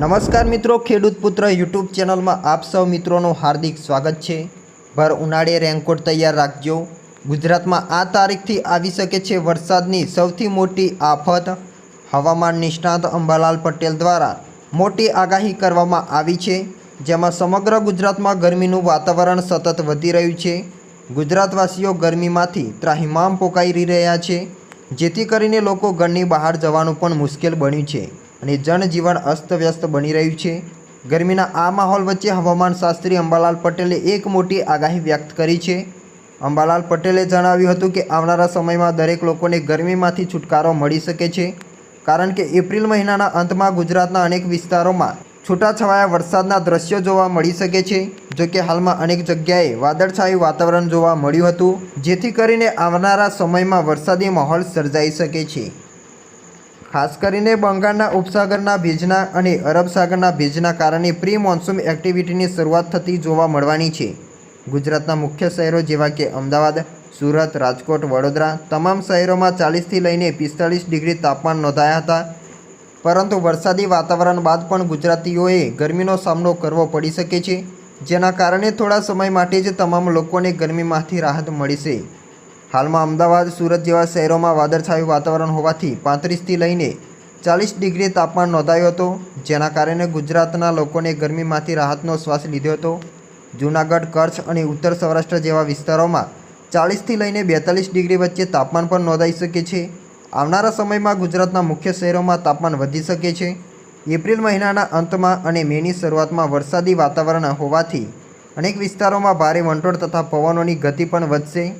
નમસ્કાર મિત્રો, ખેડૂત પુત્ર યુટ્યુબ ચેનલમાં આપ સૌ મિત્રોનું હાર્દિક સ્વાગત છે. ભર ઉનાળે રેનકોટ તૈયાર રાખજો. ગુજરાતમાં આ તારીખથી આવી શકે છે વરસાદની સૌથી મોટી આફત. હવામાન નિષ્ણાત અંબાલાલ પટેલ દ્વારા મોટી આગાહી કરવામાં આવી છે. જેમાં સમગ્ર ગુજરાતમાં ગરમીનું વાતાવરણ સતત વધી રહ્યું છે. ગુજરાતવાસીઓ ગરમીમાંથી ત્રાહિમામ પોકાઈ રહ્યા છે. જેથી કરીને લોકો ઘરની બહાર જવાનું પણ મુશ્કેલ બન્યું છે. અને જનજીવન અસ્તવ્યસ્ત બની રહ્યું છે. ગરમીના આ માહોલ વચ્ચે હવામાન શાસ્ત્રી અંબાલાલ પટેલે એક મોટી આગાહી વ્યક્ત કરી છે. અંબાલાલ પટેલે જણાવ્યું હતું કે આવનારા સમયમાં દરેક લોકોને ગરમીમાંથી છુટકારો મળી શકે છે. કારણ કે એપ્રિલ મહિનાના અંતમાં ગુજરાતના અનેક વિસ્તારોમાં છૂટાછવાયા વરસાદના દ્રશ્યો જોવા મળી શકે છે. જો કે હાલમાં અનેક જગ્યાએ વાદળછાયું વાતાવરણ જોવા મળ્યું હતું, જેથી કરીને આવનારા સમયમાં વરસાદી માહોલ સર્જાઈ શકે છે. ખાસ કરીને બંગાળના ઉપસાગરના ભેજના અને અરબ સાગરના ભેજના કારણે પ્રી મોન્સૂન એક્ટિવિટીની શરૂઆત થતી જોવા મળવાની છે. ગુજરાતના મુખ્ય શહેરો જેવા કે અમદાવાદ, સુરત, રાજકોટ, વડોદરા તમામ શહેરોમાં ચાલીસથી લઈને પિસ્તાળીસ ડિગ્રી તાપમાન નોંધાયા હતા. પરંતુ વરસાદી વાતાવરણ બાદ પણ ગુજરાતીઓએ ગરમીનો સામનો કરવો પડી શકે છે, જેના કારણે થોડા સમય માટે જ તમામ લોકોને ગરમીમાંથી રાહત મળશે હાલમાં અમદાવાદ, સુરત જેવા શહેરોમાં વાદળછાયું વાતાવરણ હોવાથી પાંત્રીસથી લઈને ચાલીસ ડિગ્રી તાપમાન નોંધાયું હતું, જેના કારણે ગુજરાતના લોકોને ગરમીમાંથી રાહતનો શ્વાસ લીધો હતો. જૂનાગઢ, કચ્છ અને ઉત્તર સૌરાષ્ટ્ર જેવા વિસ્તારોમાં ચાલીસથી લઈને બેતાલીસ ડિગ્રી વચ્ચે તાપમાન પણ નોંધાઈ શકે છે. આવનારા સમયમાં ગુજરાતના મુખ્ય શહેરોમાં તાપમાન વધી શકે છે. એપ્રિલ મહિનાના અંતમાં અને મેની શરૂઆતમાં વરસાદી વાતાવરણ હોવાથી અનેક વિસ્તારોમાં ભારે વંટોળ તથા પવનોની ગતિ પણ વધશે.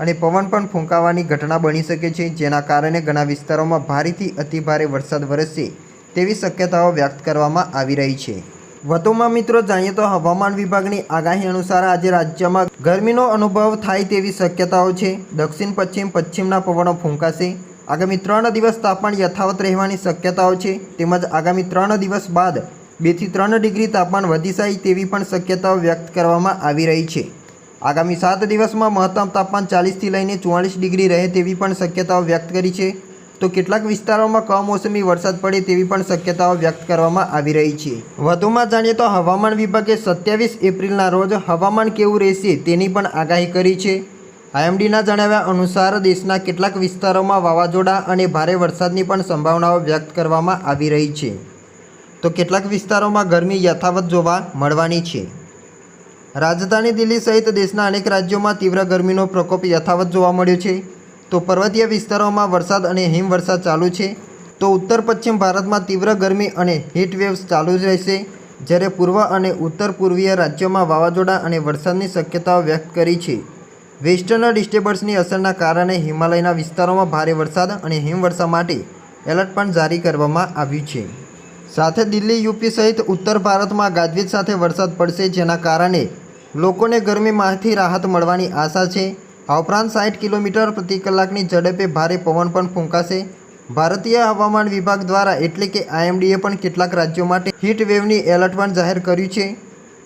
અને પવન પણ ફૂંકાવાની ઘટના બની શકે છે, જેના કારણે ઘણા વિસ્તારોમાં ભારેથી અતિભારે વરસાદ વરસશે તેવી શક્યતાઓ વ્યક્ત કરવામાં આવી રહી છે. વધુમાં મિત્રો જાણીએ તો હવામાન વિભાગની આગાહી અનુસાર આજે રાજ્યમાં ગરમીનો અનુભવ થાય તેવી શક્યતાઓ છે. દક્ષિણ, પશ્ચિમ, પશ્ચિમના પવનો ફૂંકાશે. આગામી ત્રણ દિવસ તાપમાન યથાવત રહેવાની શક્યતાઓ છે. તેમજ આગામી ત્રણ દિવસ બાદ બેથી ત્રણ ડિગ્રી તાપમાન વધી જાય તેવી પણ શક્યતાઓ વ્યક્ત કરવામાં આવી રહી છે. આગામી સાત દિવસમાં મહત્તમ તાપમાન ચાલીસથી લઈને ચુવાળીસ ડિગ્રી રહે તેવી પણ શક્યતાઓ વ્યક્ત કરી છે. તો કેટલાક વિસ્તારોમાં કમોસમી વરસાદ પડે તેવી પણ શક્યતાઓ વ્યક્ત કરવામાં આવી રહી છે. વધુમાં જાણીએ તો હવામાન વિભાગે સત્યાવીસ એપ્રિલના રોજ હવામાન કેવું રહેશે તેની પણ આગાહી કરી છે. આઈએમડીના જણાવ્યા અનુસાર દેશના કેટલાક વિસ્તારોમાં વાવાઝોડા અને ભારે વરસાદની પણ સંભાવનાઓ વ્યક્ત કરવામાં આવી રહી છે. તો કેટલાક વિસ્તારોમાં ગરમી યથાવત જોવા મળવાની છે. રાજધાની દિલ્હી સહિત દેશના અનેક રાજ્યોમાં તીવ્ર ગરમીનો પ્રકોપ યથાવત જોવા મળ્યો છે. તો પર્વતીય વિસ્તારોમાં વરસાદ અને હિમવર્ષા ચાલુ છે. તો ઉત્તર પશ્ચિમ ભારતમાં તીવ્ર ગરમી અને વેવ્સ ચાલુ જ રહેશે. જ્યારે પૂર્વ અને ઉત્તર પૂર્વીય રાજ્યોમાં વાવાઝોડા અને વરસાદની શક્યતાઓ વ્યક્ત કરી છે. વેસ્ટર્ન ડિસ્ટર્બન્સની અસરના કારણે હિમાલયના વિસ્તારોમાં ભારે વરસાદ અને હિમવર્ષા માટે એલર્ટ પણ જારી કરવામાં આવ્યું છે. સાથે દિલ્હી, યુપી સહિત ઉત્તર ભારતમાં ગાજવીજ સાથે વરસાદ પડશે જેના કારણે લોકોને ગરમીમાંથી રાહત મળવાની આશા છે. આ ઉપરાંત સાઠ કિલોમીટર પ્રતિ કલાકની ઝડપે ભારે પવન પણ ફૂંકાશે. ભારતીય હવામાન વિભાગ દ્વારા એટલે કે આઈએમડીએ પણ કેટલાક રાજ્યો માટે હીટ વેવની એલર્ટ પણ જાહેર કર્યું છે.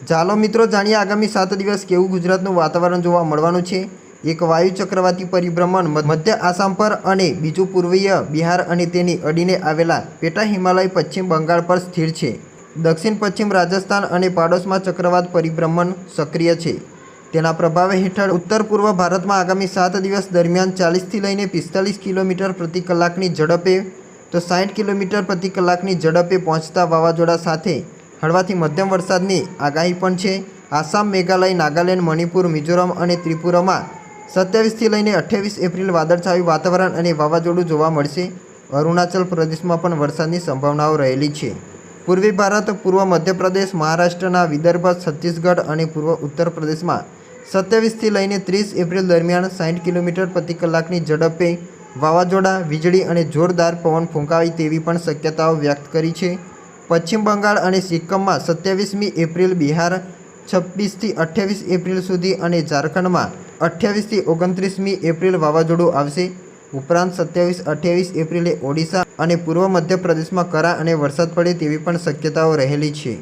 ચાલો મિત્રો જાણીએ આગામી સાત દિવસ કેવું ગુજરાતનું વાતાવરણ જોવા મળવાનું છે. એક વાયુ ચક્રવાતી પરિભ્રમણ મધ્ય આસામ પર અને બીજું પૂર્વીય બિહાર અને તેની અડીને આવેલા પેટા હિમાલય પશ્ચિમ બંગાળ પર સ્થિર છે. દક્ષિણ પશ્ચિમ રાજસ્થાન અને પાડોશમાં ચક્રવાત પરિભ્રમણ સક્રિય છે. તેના પ્રભાવ હેઠળ ઉત્તર પૂર્વ ભારતમાં આગામી સાત દિવસ દરમિયાન ચાલીસથી લઈને પિસ્તાલીસ કિલોમીટર પ્રતિ કલાકની ઝડપે તો સાઠ કિલોમીટર પ્રતિ કલાકની ઝડપે પહોંચતા વાવાઝોડા સાથે હળવાથી મધ્યમ વરસાદની આગાહી પણ છે. આસામ, મેઘાલય, નાગાલેન્ડ, મણિપુર, મિઝોરમ અને ત્રિપુરામાં સત્યાવીસથી લઈને અઠ્યાવીસ એપ્રિલ વાદળછાયું વાતાવરણ અને વાવાઝોડું જોવા મળશે. અરુણાચલ પ્રદેશમાં પણ વરસાદની સંભાવનાઓ રહેલી છે. પૂર્વી ભારત, પૂર્વ મધ્યપ્રદેશ, મહારાષ્ટ્રના વિદર્ભ, છત્તીસગઢ અને પૂર્વ ઉત્તર પ્રદેશમાં સત્યાવીસથી લઈને ત્રીસ એપ્રિલ દરમિયાન સાઠ કિલોમીટર પ્રતિ કલાકની ઝડપે વાવાઝોડા, વીજળી અને જોરદાર પવન ફૂંકાવી તેવી પણ શક્યતાઓ વ્યક્ત કરી છે. પશ્ચિમ બંગાળ અને સિક્કમમાં સત્યાવીસમી એપ્રિલ બિહાર, છવ્વીસથી અઠ્યાવીસ એપ્રિલ સુધી અને ઝારખંડમાં અઠ્યાવીસથી ઓગણત્રીસમી એપ્રિલ વાવાઝોડું આવશે. ઉપરાંત સત્યાવીસ, અઠ્યાવીસ એપ્રિલે ઓડિશા અને પૂર્વ મધ્યપ્રદેશમાં કરા અને વરસાદ પડે તેવી પણ શક્યતાઓ રહેલી છે.